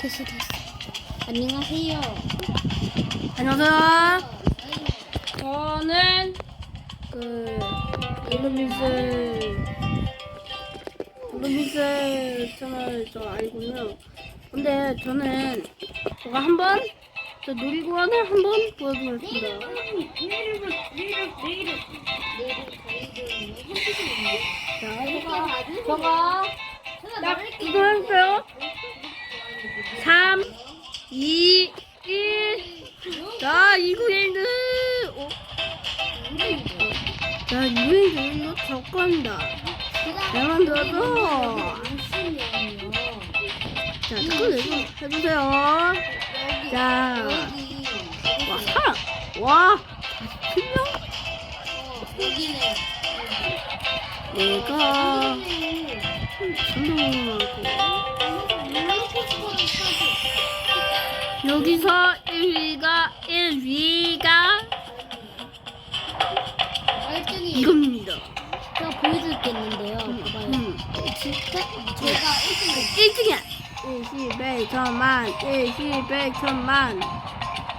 됐어 됐어. 안녕하세요. 안녕하세요. 저는 그 런던미스 런던미스 채널 저 알고요. 근데 저는 제가 한번 저 놀이공원을 한번 보여드리겠습니다. 자, 제가 딱 이거 할게요. 3, 2, 1. 자, 이구일드. 어? 자, 이구일드 적건다. 잘 만들어줘. 자, 그걸 해주세요. 자, 와, 사람. 와, 47명? 내가 성동하고 여기서 1위가 1위가 이겁니다. 제가 보여줄 게 있는데요. 봐봐요. 음. 제가 1등 1등이야. 일십백 천만, 일십백 천만,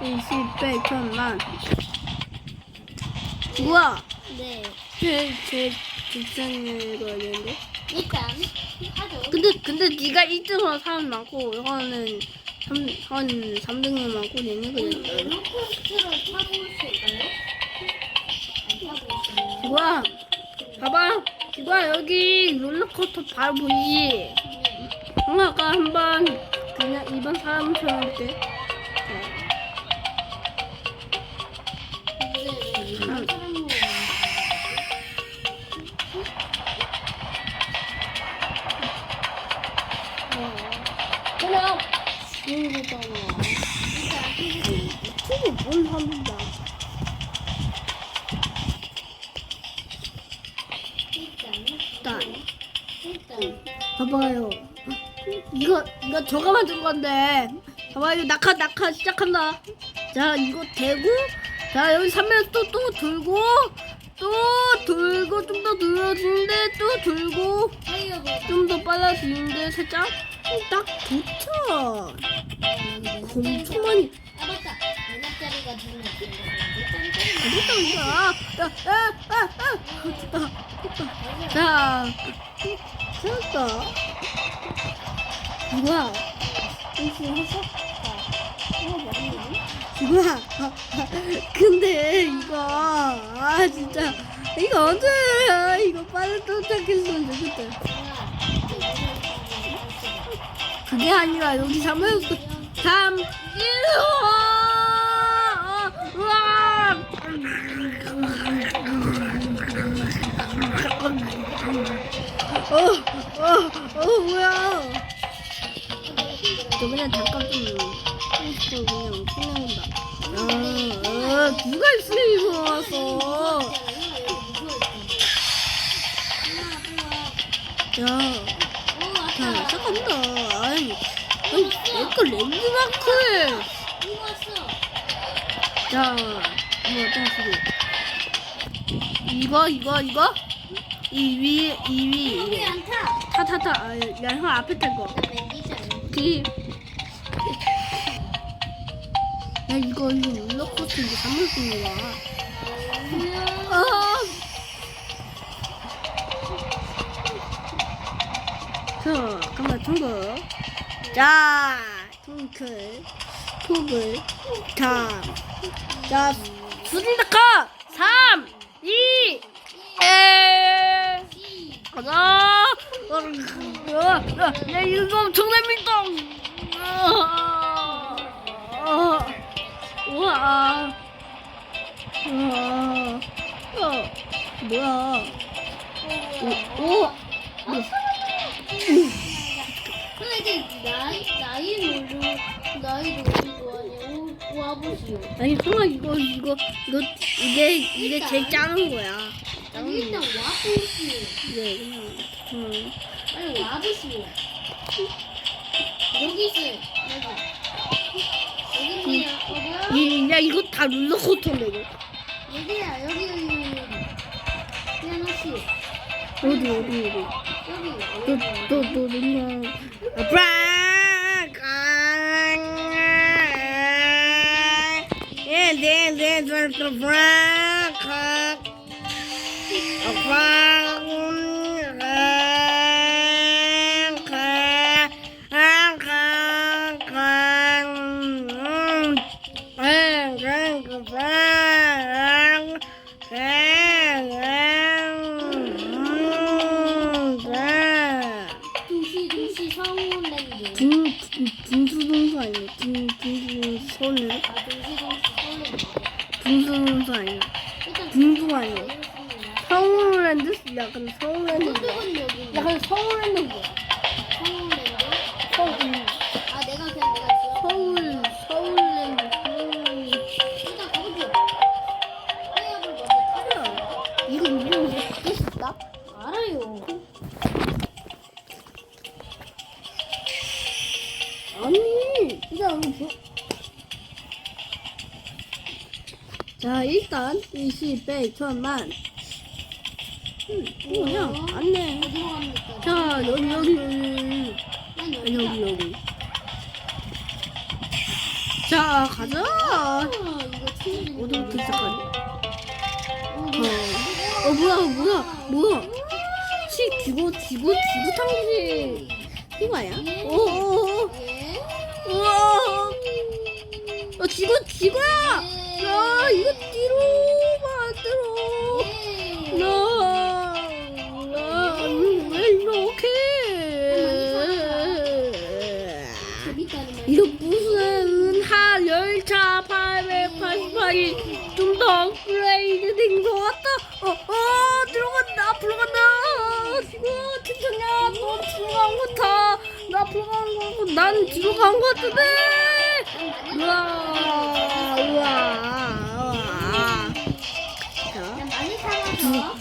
일십백 천만. 우와, 네. 제제 직전에 가야 되는데. 일단 하죠. 근데 근데 네가 1등으로 사람 많고 이거는 3, 한 3등이 많고 내는 거야. 롤러코스터를 타볼 수 있나요? 안 타볼 수 있나요? 우와, 봐봐, 이거 여기 롤러코스터 바로 보이지? 엄마가 한번 그냥 일반 사람처럼 할 봐봐요 낙하 낙하 시작한다. 자 이거 대고 자 여기 3m 또또 돌고 또 돌고 좀 더 늘어지는데 또 돌고 좀 더 빨라지는데 살짝 딱 좋죠. 엄청 많이 아. 연합자리가 되는 됐다 이거. 야야야야 됐다 됐다. 자 됐다. 이거야. 이거 했어? 이거야. 근데 이거 아 진짜 이거 언제 이거 빨리 도착했으면 좋겠다. 그게 아니라 여기 3일 3 1 우와 어어어 뭐야 저 그냥 잠깐 좀 있어 그냥 끝내온다 아, 아 누가 있으면 왔어 야 자, 잠깐만. 아이, 아이, 내거 랜드마크. 자, 이거 좀 주고. 이거, 이거, 이거? 이 위에, 이 위, 이거. 타, 타, 타. 아, 야, 형 앞에 탈 거. 그, 야, 이거, 이거 롤러코스터 이제 잠을 쓰는 거야. 아! 자, 잠깐 청구. 자, 퉁클, 톡을, 자, 자, 수진다카 3, 2, 1. 가자. 야, 이거 엄청납니다. 어, 우와. 우와. 어, 뭐야. 오, 오. 뭐. 근데 이제 나이 나이 모르 나이 모르는 거 아니야? 와보시오. 아니 형아 이거 이거 이거 이게 이게 제일 작은 거야. 아니 일단 와보시오. 이게 그냥 음. 빨리 와보시오. 여기 있어요. 여기. 야 이거 다 룰러 코트인데 이거. 얘들아 여기 여기 여기 여기. 야 너씨. 어디 어디 어디. 여기. 너너너 룰러. 브랑. 예네네 브랑. 브랑. 중수동수 아니야? 중수 아니야? 서울랜드? 약간 서울랜드. 서울은 여기. 약간 서울랜드 뭐야? 20배, 천만. 음, 뭐야? 어? 안내. 자, 여기, 여기, 여기. 여기, 여기, 여기. 자, 가자. 아, 이거 튕기는 어디, 시작하지? 어, 어, 뭐야, 뭐야, 뭐야. 시, 기고, 기고, 기고 탕지. 이거야? 예. 오, 오, 우와. 어, 지구, 지구야! 야, 이거 뒤로. 들어간다 앞으로 간다 지금 진짜냐 너 뒤로 간것 같아 나 앞으로 가는 거 같고 난 뒤로 간것 같은데 우와 우와 자서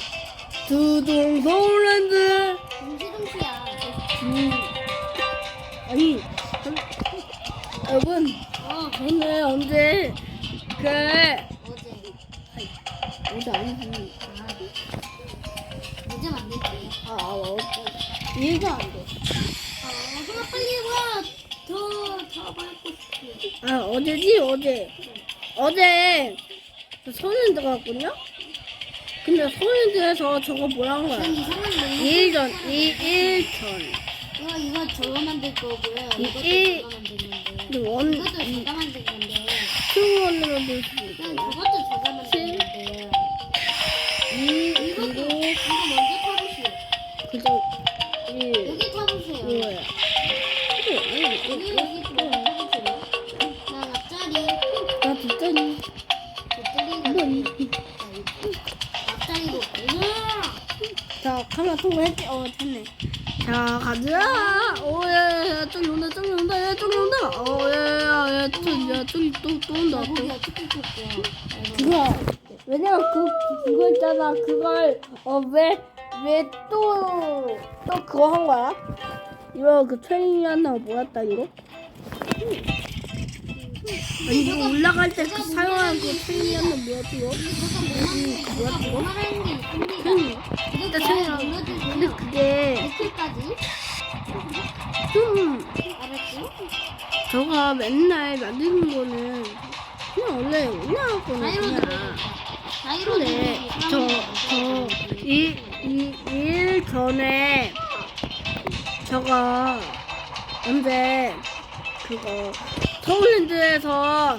어제 저 서울랜드 갔거든요 근데 서울랜드에서 저거 뭐라는 거야 난 이상한 거. 2일 전 2일 전 이거 이거 저거 만들 거고요. 이- 이것도 이- 제가 만들 건데. 근데 원 이것도 제가 만들 건데. 큐원으로 볼수 그냥 있고 그것도 제가 만들 건데. 2 이것도 그리고 이거 먼저 타보시오. 그저 1 여기 타보세요. 이거야 여기 여기 통과 했지? 어 됐네 자 가자 오 야 야 야 저기 온다 저기 온다 야 저기 온다 어 야 야 야 저야 저기 또 또 온다 또 거기가 툭툭툭. 그거 왜냐면 그 그거 있잖아 그걸 어 왜 왜 또 또 그거 한 거야? 이거 그 트레이닝 한다고 뭐였다 이거? 아니 이거 올라갈 때 그 사용하는 그 트레이닝 한다 뭐였지 이거? 그 뭐야? 말하는 게 이렇게 트레이닝 근데. 그게 100킬까지 좀 알았지? 저가 맨날 만드는 거는 그냥 원래 올라갈 거는 그냥 근데 저저이일 전에 저가 언제 그거 서울랜드에서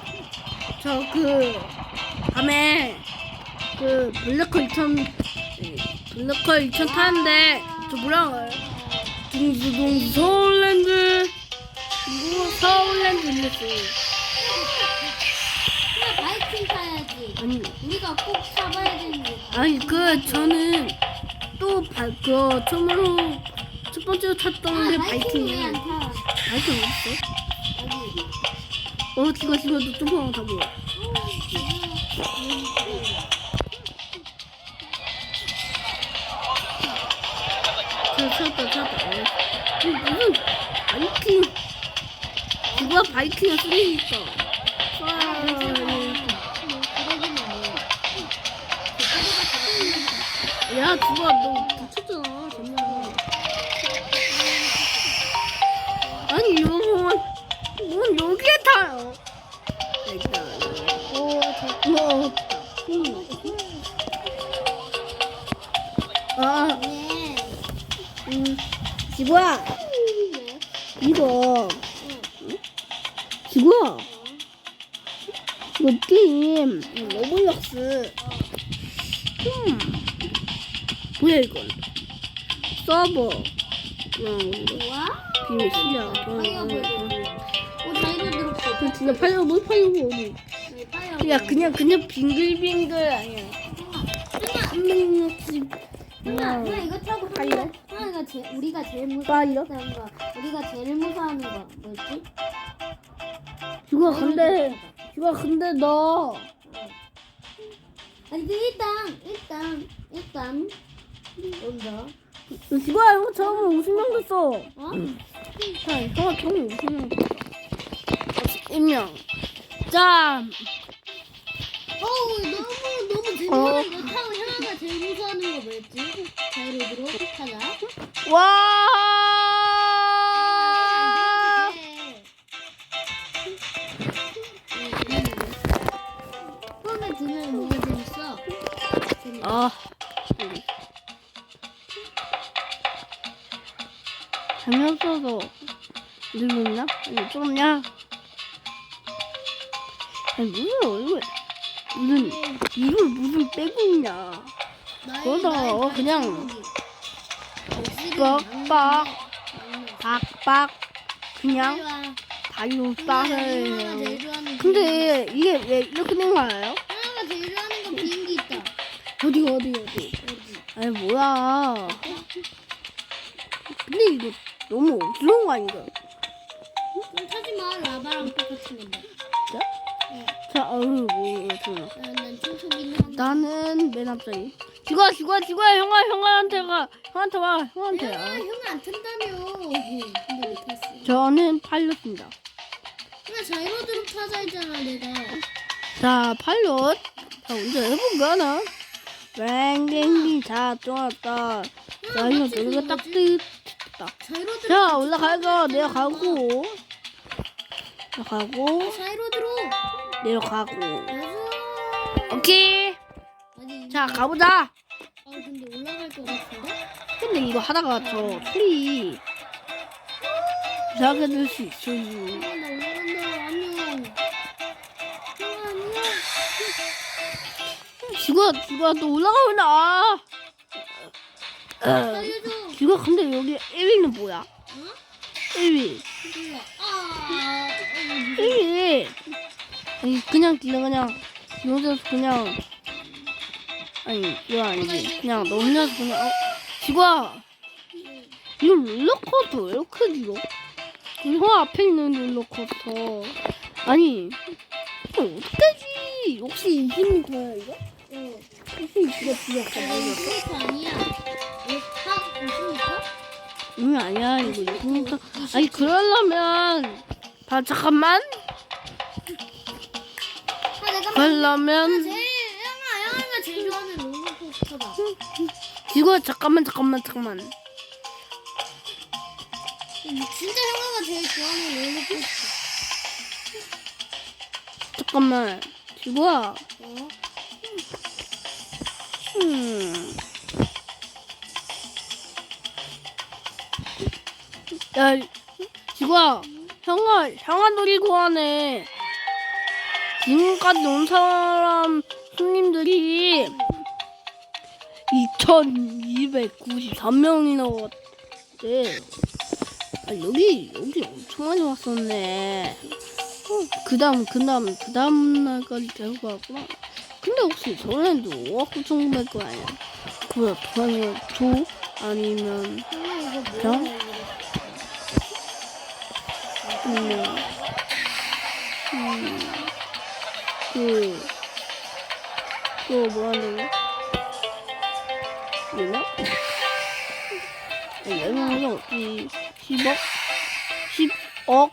저 그 밤에 그 블랙홀 2000 블랙홀 2000 타는데 저 뭐라고 해요? 동수동 서울랜드 뭐 서울랜드 그냥 바이킹 타야지. 아니 우리가 꼭 타봐야 되는 게. 아니 그 저는 또그 처음으로 첫 번째로 탔던 게 아, 바이킹 바이킹이에요. 타? 바이킹 어딨어? 여기. 어 지금 지금 또 점프하고 누가 바이킹을 쓰니까? 와. 야 누가 너 붙였잖아 정말. 아니 이거 뭔 여기에 타요. 일단 오, 저, 뭐, 아, 네. 음, 지구야, 음, 뭐야 이건? 서버, 그냥 와. 비밀 볼드. 오 자이로 들었어. 그 진짜 팔려 못 팔려고 어디? 야 그냥 그냥 빙글빙글 아니야. 한명씩 누나, 누나 이거 타고 파이어? 하나가 제 우리가 제일? 무서워하는 거. 우리가 제일 무서워하는 거 뭐였지? 지구야 근데 지구야 근데 너 아니 그 일단 일단 일단 먼저 지구야 이거 처음 50명 됐어. 어? 자 이거 처음 50명 됐어. 1명. 자 어우 너무 너무 재밌어 어. 이거 타고 형아가 제일 무서워하는 거 뭐였지? 자이로드로 타자. 와. 재미없어서 늘렸나? 아니 좁냐? 아니 무슨 얼굴 무슨 이걸 무슨 빼고 있냐? 나의- 그러다 나의 그냥. 빡빡 박박 그냥. 발로 싸해. 근데 이게 왜 이렇게 된 거 알아요? 형아가 제일 좋아하는 건 비행기 있다. 어디 어디 어디? 어디? 아니 뭐야? 근데 이거 너무 어지러운 거 아닌가? 그럼 타지 마. 라바랑 똑같은 건데. 자, 어우 뭐. 난, 난 청소기는 한 나는 맨 앞자리. 죽어 죽어 죽어 형아 형아한테 가 형한테 와 야, 형한테. 형아 안 탄다며. 근데 왜 탔어? 저는 팔렸습니다. 형아 자이로드로 타자 했잖아, 내가. 자 팔렸. 자 언제 해볼까 나? 뱅뱅빙 자 좋았다. 자 이거 노래가 딱 뜨다. 자이로드로. 자 올라갈까 내려가고 내려가고 자이로드로. 내려가고 맞아. 오케이 아니, 자 이거- 가보자 아, 근데 올라갈 것 같은데? 근데 이거 하다가 저 소리 이상하게 될수 있어요 형아, 나 올라간다. 안녕. 형아, 안녕. 지구야 지구야 또 올라가면 아 어, 살려줘. 지구야 근데 여기 1위는 뭐야 어? 1위 몰라. 아, 어, 무서워. 1위 아니 그냥 그냥 그냥 여기서 그냥 아니 이거 아니지 그냥 넘겨서 그냥 어 지구야 이거 롤러코스터 왜 이렇게 길어? 이거 앞에 있는 롤러코스터 아니 이거 어떡하지 혹시 20m야 이거? 어. 혹시 이거 비었어? 야, 이거 20m 아니야. 이거 타 20m? 응 아니야. 이거 20m 아니 그러려면. 봐 잠깐만. 아, 내가 제일 제일 좋아하는 롤러코스터다. 이거 잠깐만 잠깐만 잠깐만. 진짜 형아가 제일 좋아하는 롤러코스터. 잠깐만. 지구야 야 지구야 형아 형아 놀이공원에 지금까지 온 사람 손님들이 2,293명이나 왔대. 아, 여기 여기 엄청 많이 왔었네. 어, 그 다음 그 다음 그 다음 날까지 데리고 왔구나. 근데 혹시 전에도 5억 9천 9백 아니야? 그거야 아니면 조 아니면 형 아 뭐야? 형? 이거? 음, 음, 그, 그 뭐하는 거? 얘나? 얘는 어디 10억? 10억?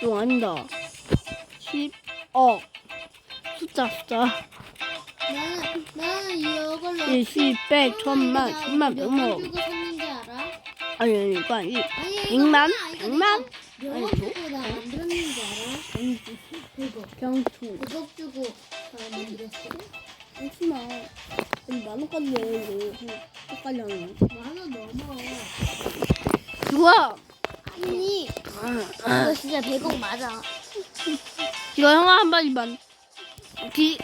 좀 아니다. 10억. 숫자 숫자. 나는 나는 이걸로 1, 10, 100, 천만, 천만, 몇 백억. 주고 샀는지 알아? 아니 아니 이거 아니. 아니 이거 백만? 하나, 이거 백만? 몇 아니, 억 주고 나 만들었는지 알아? 100억. 경투. 100억 주고 잘 만들었어. 혹시나 만 원까지 내 이거 헷갈려는. 뭐 하나 넘어. 좋아. 아니, 이거 진짜 100억 맞아. 이거 형아 한 마디만. 기.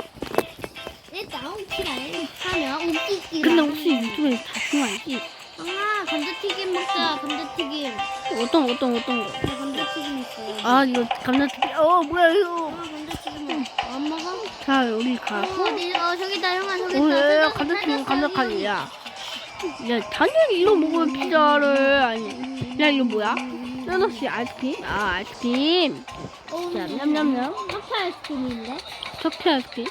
일단 혹시나 하면 웃기기. 근데 혹시 유튜브에 다 중요하지? 아, 감자튀김 먹자. 감자튀김. 어떤 어떤 어떤 거? 나 감자튀김 있어. 아 이거 감자튀김. 어 뭐야 아, 이거? 감자튀김 안 먹어? 자 여기 가. 어, 어디? 어, 저기다, 형아, 저기 오, 있다. 야, 사자, 감자튀김. 사자. 야. 야 당연히 이거 먹으면 피자를 아니. 야 이거 뭐야? 뼈다시 아이스크림? 아 아이스크림. 어, 자 냠냠냠. 커피 아이스크림인데? 초코 아이스크림.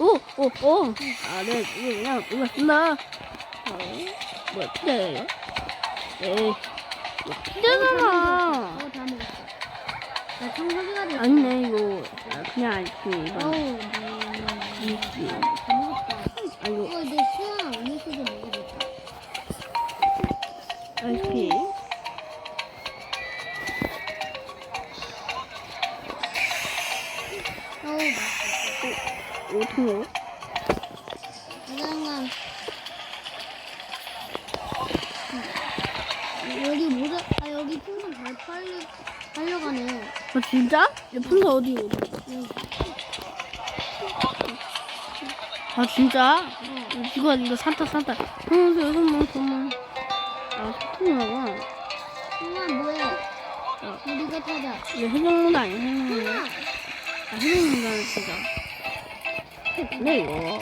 오, 오, 오. 아, 네, 이거 그냥 이거 쓴다. 어, 뭐야, 피자예요? 에이, 이거 피자잖아. 어, 다. 나 청소기가 됐어. 아니네, 이거. 아, 그냥 아이스크림. 어우, 이거. 네. 아이스크림. 다 먹었다. 아, 이거 이거 이제 수영 안 했어도 먹어보자. 아이스크림. 어우, 맛있어. 어떻게 먹어? 짜장면. 여기 모자, 아, 여기 풍선 잘 팔려, 팔려가네. 아, 진짜? 예쁜서 어디? 응. 아, 진짜? 어. 이거, 이거 산타, 산타. 응, 여섯 명, 정말. 아, 소풍이구나. 형아, 뭐해? 어, 우리가 타자. 이거 해적문도 아니야, 해적문. 아, 해적문도 진짜. 근데 이거.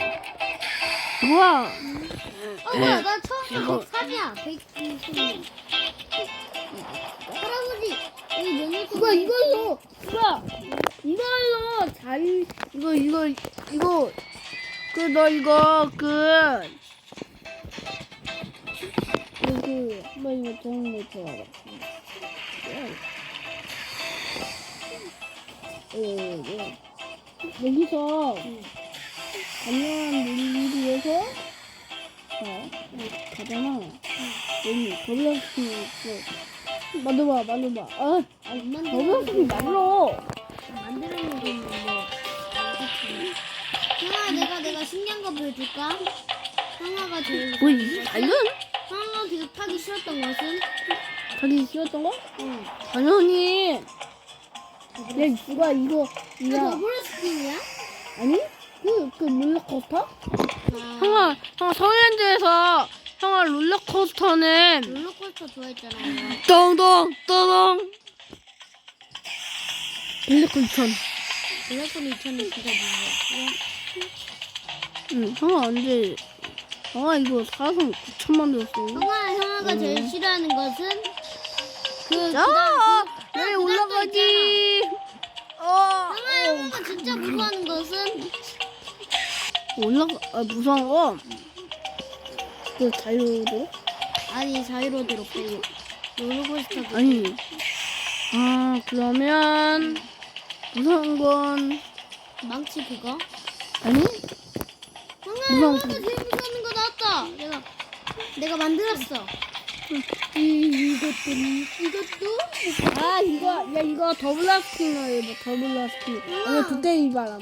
우와! 어, 뭐야, 나 처음 거 103이야. 120. 이거 이걸로 이거 이걸로 잘 이거 이거 이거 그 너 이거 그 이거 한번 이거 좋은 거 줘봐. 어, 여기서 안녕한 놀이에서 자 가잖아. 여기 더블라스팅 있어. 만져봐, 만져봐. 아, 안 만들어. 만들어놓은 거 있는 거. 형아, 내가 내가 신기한 거 보여줄까? 형아가 제일 뭐 이게 달려? 형아가 계속 타기 싫었던 것은? 자기 싫었던 거? 응. 당연히. 야, 이거 이거 이거 이거 더블 스킨이야? 아니? 그 그 롤러코스터? 아, 형아, 형아 서울랜드에서 형아 롤러코스터는 롤러코스터 좋아했잖아. 똥똥 똥똥. 롤러코스터 2천. 롤러코스터 2000이 진짜 무서워. 응, 형아 언제? 형아 이거 사서 9천 만 들었어. 형아, 형아가 제일 싫어하는 것은? 그, 자, 그다음 그- 올라가지? 어, 형아, 형아가 진짜 무서워하는 것은? 올라가 아, 무서운 거. 그 자유로? 아니, 자유로드로 빼고. 롤러코스터. 아니. 아 그러면 무서운 건 망치 그거? 아니? 형아, 무서운 제일 무서워하는 거 나왔다. 내가, 내가 만들었어. 이, 이것도, 이것도? 아 이거 야 이거 더블라스팅을 해봐 더블라스팅. 아니 도깨비 바람.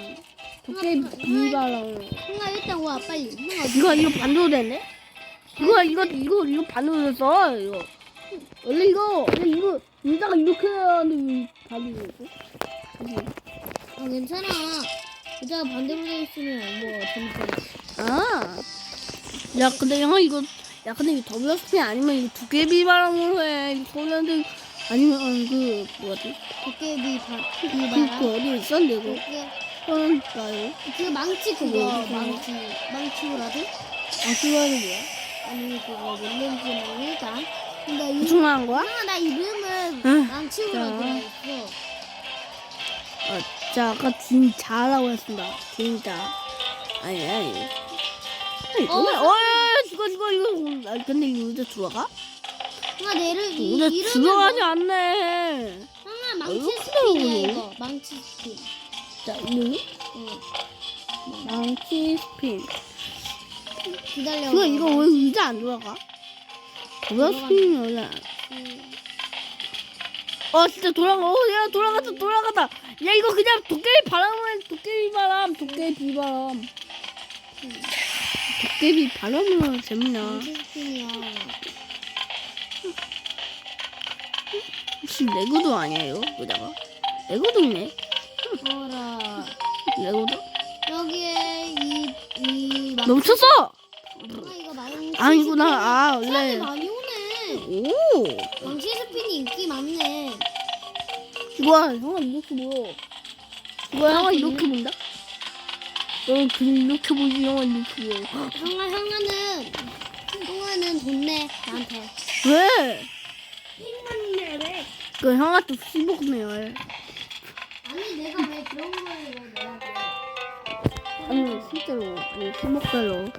도깨비 비바람. 형아, 일단 와, 빨리. 이거 이거 반대로 되네? 이거 이거 이거 이거 반대로 됐어 이거. 원래 이거 원래 이거 의자가 이렇게 하는데 왜 반대로 됐어? 아, 괜찮아. 의자가 반대로 돼 있으면 뭐 재밌잖아. 아. 야 근데 형아 이거 야 근데 이거 더블라스팅 아니면 이거 도깨비 바람으로 해. 이거 폴란드 아니면 어, 그 뭐지? 도깨비 바, 그, 비바람. 그 어디 있었는데 이거? 도깨, 응, 나요. 그 망치 그거, 그거. 망치. 망치라도? 아, 그거는 뭐야? 아니, 그거 뭔지 모르겠다. 근데 이, 중요한 거야? 형아, 나 이름을 응. 망치로라고 자. 했어. 어, 자, 아까 진짜라고 했습니다. 진짜. 아니, 아니. 아니, 어, 어, 어, 죽어, 죽어, 이거. 아, 근데 이거 의자 들어가? 형아, 내 이름, 이, 의자 이름을 들어가지 뭐- 않네. 형아, 망치 이렇게 스핀이야, 나오네. 이거. 망치 스핀. 자, 이거 응. 망치 스핀. 기다려. 그거 이거 왜 의자 안 들어가? 의자 스핀이 원래. 안- 어 진짜 돌아가. 어야 돌아갔다 돌아갔다 야 이거 그냥 도깨비 바람을 도깨비 바람 도깨비 비바람. 도깨비 바람으로 재밌나? 혹시 레고도 아니에요 여기다가? 레고도 있네. 뭐라? 레고도? 여기에 이이 넘쳤어 아 이거 많이 아니구나 아 사람이 원래 많이 오네. 오 왕실 스핀이 인기 많네. 이거야 형아 이렇게 보여 이거야 형아 이렇게 본다 어 그냥 이렇게 보지 형아 이렇게 보여 형아 형아는 형아는 돈내 나한테. 왜? 핑만 내래. 그 형아 또 씹어내요 아니 내가 왜 그런 거를 왜 내라고? 아니 실제로 아니 수능을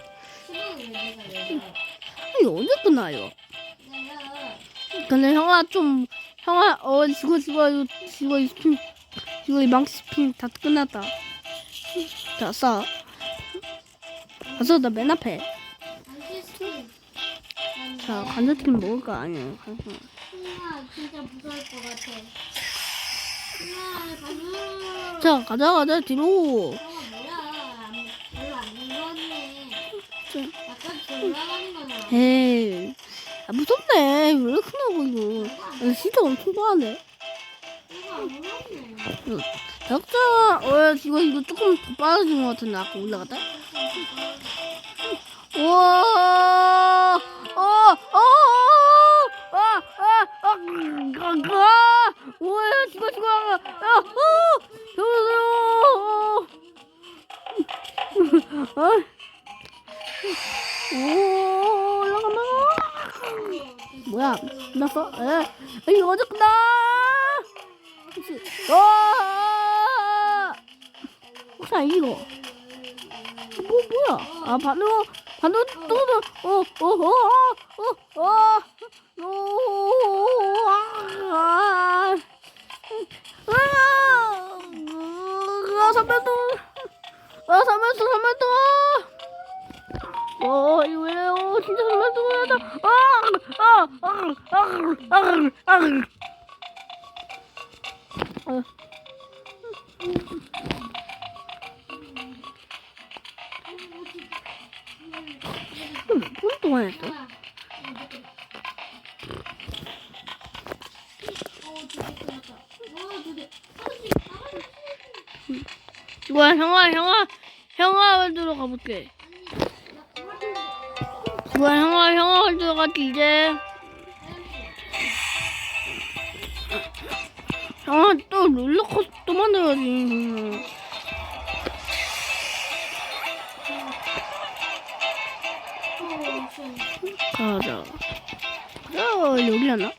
아니 언제 끝나요? 근데 형아 좀 형아 어 지고 지고 이거 지고 이 스핀 지고 이 망치 스핀 다 끝났다 자싸 가서 나맨 앞에. 자 감자튀김 먹을까 아니에요 형아 진짜 무서울 것 같아. 자 가자 가자 뒤로 에이 아 무섭네 왜 이렇게 나고 이거 아, 진짜 엄청 안 무섭네. 약자 어 지금 이거 조금 더 빨라진 것 같은데 아까 올라갔다 우와 어, 어어어아아 아 아 우와 지금 지금 아어 어, 오, 올라간다. 뭐야? 끝났어? 에? 이거 어제 끝나? 혹시, 와! 혹시 이거? 뭐, 뭐야? 아, 반응, 반응, 또, 또, 어, 어, 어, 어, 어, 어, 아, 아, 아, 선배도, 어, 이거 왜요? 진짜 정말 뜨거워다. 아, 아, 아, 아, 아, 아. 아. 몇 동안 했어? 뭐야, 형아, 형아, 형아 월드로 가볼게. 뭐야, 형아, 형아 갈게, 이제. 형아, 또 롤러코스터 또 만들어야지. 가자. 어, 여기 하나?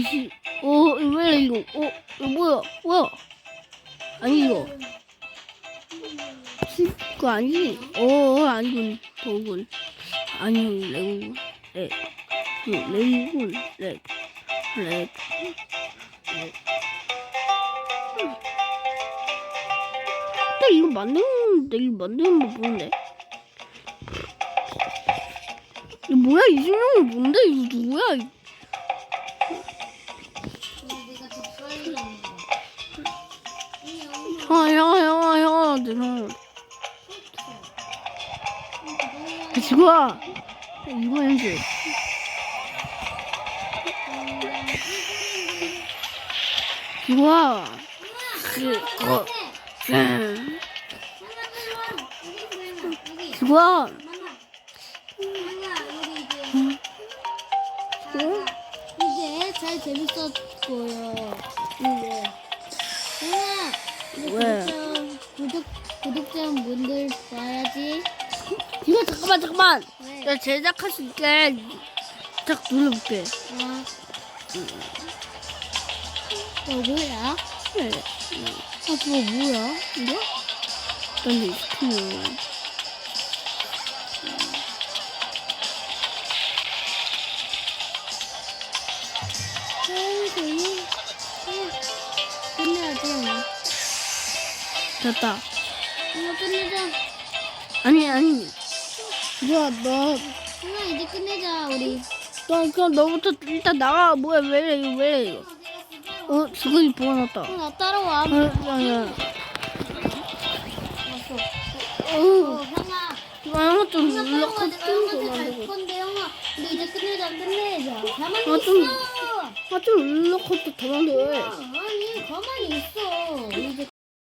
어지, 어, 왜 이거, 어, 이거 뭐야, 뭐야? 아니, 이거. 치- 그거 아니지? 어, 형아, 형아, 형아, 형아, 내 형. 그 지구야. 이거 해야지. 지구야. 그, 어, 음. 지구야. 이제 잘 재밌었고요. 구독자분들 봐야지. 이거 잠깐만, 잠깐만. 왜? 내가 제작할 수 있게 딱 눌러볼게. 아. 어 뭐야? 네. 아 그거 뭐야? 이거? 근데. 끝내야지. 됐다. 이거 끝내자. 아니 아니. 뭐야 너. 형아 이제 끝내자 우리. 너 그럼 너부터 일단 나가. 뭐야 왜 이래 이거 왜 이래 이거. 어 수근이 보아놨다. 형나 따라와. 어, 야야. 어, 어. 형아. 이거 좀 형아 눌러 따라와. 내가 커튼 좀 형한테 갈. 건데 형아. 우리 이제 끝내자 끝내자. 가만히 아, 좀- 있어. 아좀 커튼 더 만들어. 아니 가만히 있어.